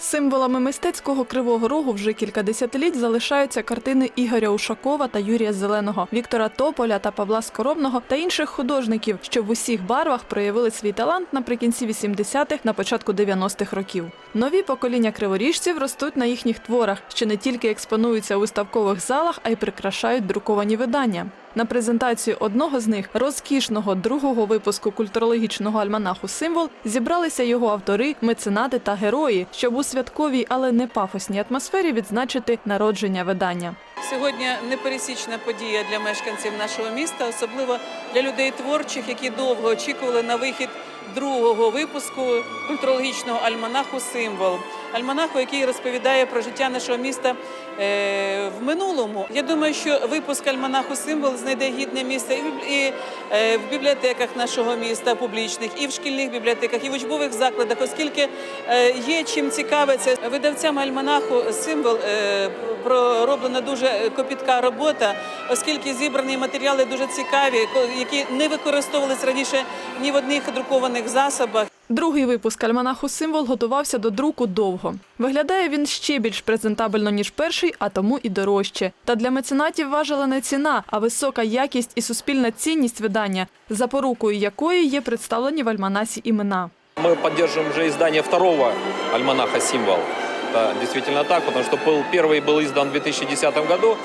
Символами мистецького кривого рогу вже кілька десятиліть залишаються картини Ігоря Ушакова та Юрія Зеленого, Віктора Тополя та Павла Скоробного та інших художників, що в усіх барвах проявили свій талант наприкінці 80-х, на початку 90-х років. Нові покоління криворіжців ростуть на їхніх творах, що не тільки експонуються у виставкових залах, а й прикрашають друковані видання. На презентацію одного з них, розкішного другого випуску культурологічного альманаху Символ, зібралися його автори, меценати та герої, щоб у святковій, але не пафосній атмосфері відзначити народження видання. Сьогодні непересічна подія для мешканців нашого міста, особливо для людей творчих, які довго очікували на вихід другого випуску культурологічного альманаху Символ. Альманаху, який розповідає про життя нашого міста е, в минулому. Я думаю, що випуск альманаху Символ знайде гідне місце і, е, в бібліотеках нашого міста, публічних, і в шкільних бібліотеках, і в учбових закладах, оскільки е, є чим цікавиться видавцями альманаху Символ. пророблена дуже копітка робота, оскільки зібрані матеріали дуже цікаві, які не використовувалися раніше ні в одних друкованих засобах. Другий випуск альманаху Символ готувався до друку довго. Виглядає він ще більш презентабельно, ніж перший, а тому і дорожче. Та для меценатів важила не ціна, а висока якість і суспільна цінність видання, запорукою якої є представлені в альманасі імена. Мы поддерживаем уже издание второго альманаха «Символ». Это действительно так, потому что был, первый был издан в 2010 году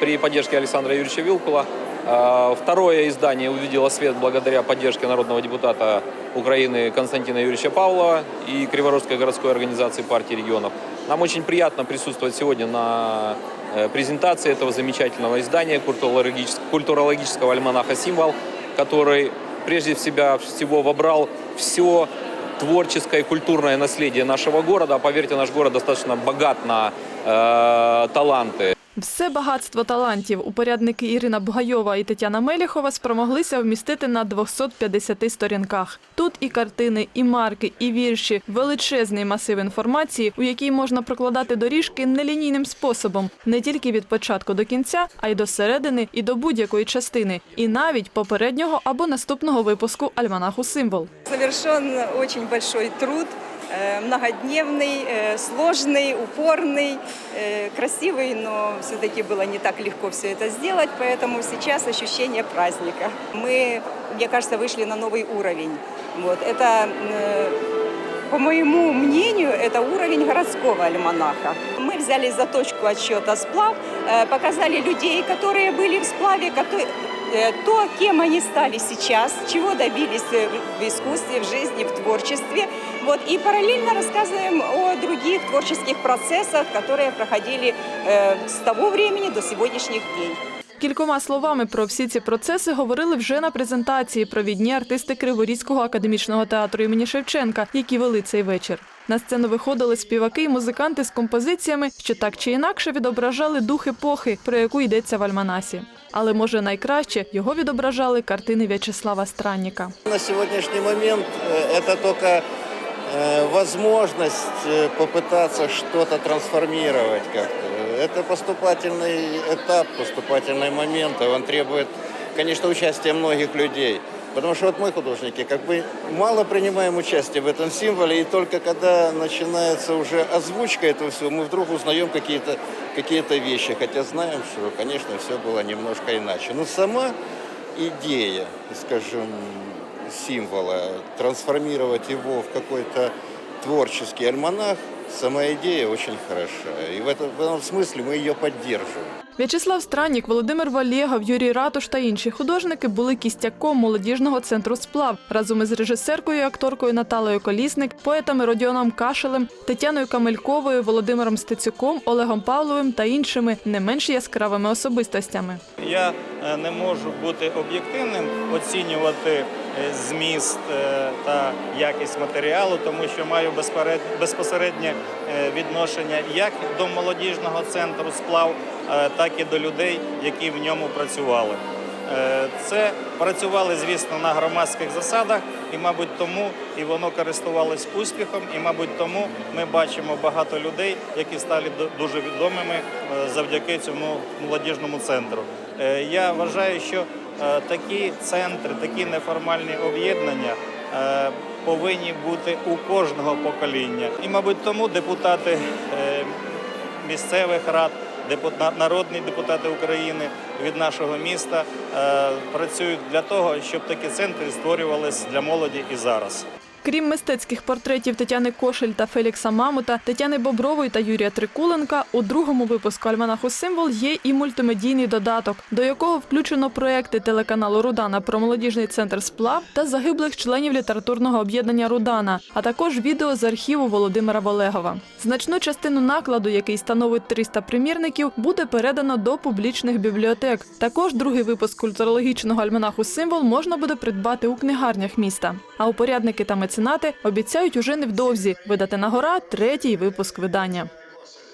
при поддержке Александра Юрьевича Вилкула. А, Второе издание увидело свет благодаря поддержке народного депутата Украины Константина Юрьевича Павлова и Криворожской городской организации партии регионов. Нам очень приятно присутствовать сегодня на э, презентации этого замечательного издания культурологического, альманаха «Символ», который прежде себя всего вобрал все творческое и культурное наследие нашего города. Поверьте, наш город достаточно богат на э, таланты. Все багатство талантів. Упорядники Ірина Бугайова і Тетяна Меліхова спромоглися вмістити на 250 сторінках. Тут і картини, і марки, і вірші, величезний масив інформації, у якій можна прокладати доріжки нелінійним способом, не тільки від початку до кінця, а й до середини і до будь-якої частини, і навіть попереднього або наступного випуску альманаху Символ. Совершен очень большой труд, многодневный, э, сложный, упорный, э, красивый, но все-таки было не так легко все это сделать, поэтому сейчас ощущение праздника. Мы, мне кажется, вышли на новый уровень. Вот. Это э, по моему мнению, это уровень городского альманаха. Мы взяли за точку отсчета сплав, э, показали людей, которые были в сплаве, кото- э, то, кем они стали сейчас, чего добились э, в искусстве, в жизни, в творчестве. Вот, и параллельно рассказываем о других творческих процессах, которые проходили э, с того времени до сегодняшних дней. Кількома словами про всі ці процеси говорили вже на презентації провідні артисти Криворізького академічного театру імені Шевченка, які вели цей вечір. На сцену виходили співаки і музиканти з композиціями, що так чи інакше відображали дух епохи, про яку йдеться в альманасі. Але може найкраще його відображали картини В'ячеслава Странніка. На сегодняшний момент э, это только э, возможность э, попытаться что-то трансформировать как-то. Это поступательный этап, поступательный момент, и он требует, конечно, участия многих людей. Потому что вот мы, художники, как бы мало принимаем участие в этом символе, и только когда начинается уже озвучка этого всего, мы вдруг узнаем какие-то какие вещи, хотя знаем, что, конечно, все было немножко иначе. Но сама идея, скажем, символа, трансформировать его в какой-то творческий альманах, сама идея очень хороша. И в этом, в этом смысле мы ее поддерживаем. В'ячеслав Страннік, Володимир Валєгов, Юрій Ратуш та інші художники були кістяком молодіжного центру сплав разом із режисеркою і акторкою Наталею Колісник, поетами Родіоном Кашелем, Тетяною Камельковою, Володимиром Стецюком, Олегом Павловим та іншими не менш яскравими особистостями. Я е, не можу бути об'єктивним, оцінювати е, зміст е, та якість матеріалу, тому що маю безпосереднє е, відношення як до молодіжного центру сплав, е, так і до людей, які в ньому працювали. Е, Це працювали, звісно, на громадських засадах, і, мабуть, тому і воно користувалось успіхом, і, мабуть, тому ми бачимо багато людей, які стали ду- дуже відомими е, завдяки цьому молодіжному центру. Е, Я вважаю, що е, такі центри, такі неформальні об'єднання е, повинні бути у кожного покоління. І, мабуть, тому депутати е, місцевих рад, народні депутати України від нашого міста е, працюють для того, щоб такі центри створювалися для молоді і зараз. Крім мистецьких портретів Тетяни Кошель та Фелікса Мамута, Тетяни Бобрової та Юрія Трикуленка у другому випуску альманаху Символ є і мультимедійний додаток, до якого включено проекти телеканалу Рудана про молодіжний центр сплав та загиблих членів літературного об'єднання Рудана, а також відео з архіву Володимира Волегова. Значну частину накладу, який становить 300 примірників, буде передано до публічних бібліотек. Також другий випуск культурологічного альманаху Символ можна буде придбати у книгарнях міста. А упорядники та меценати обіцяють уже невдовзі видати на гора третій випуск видання.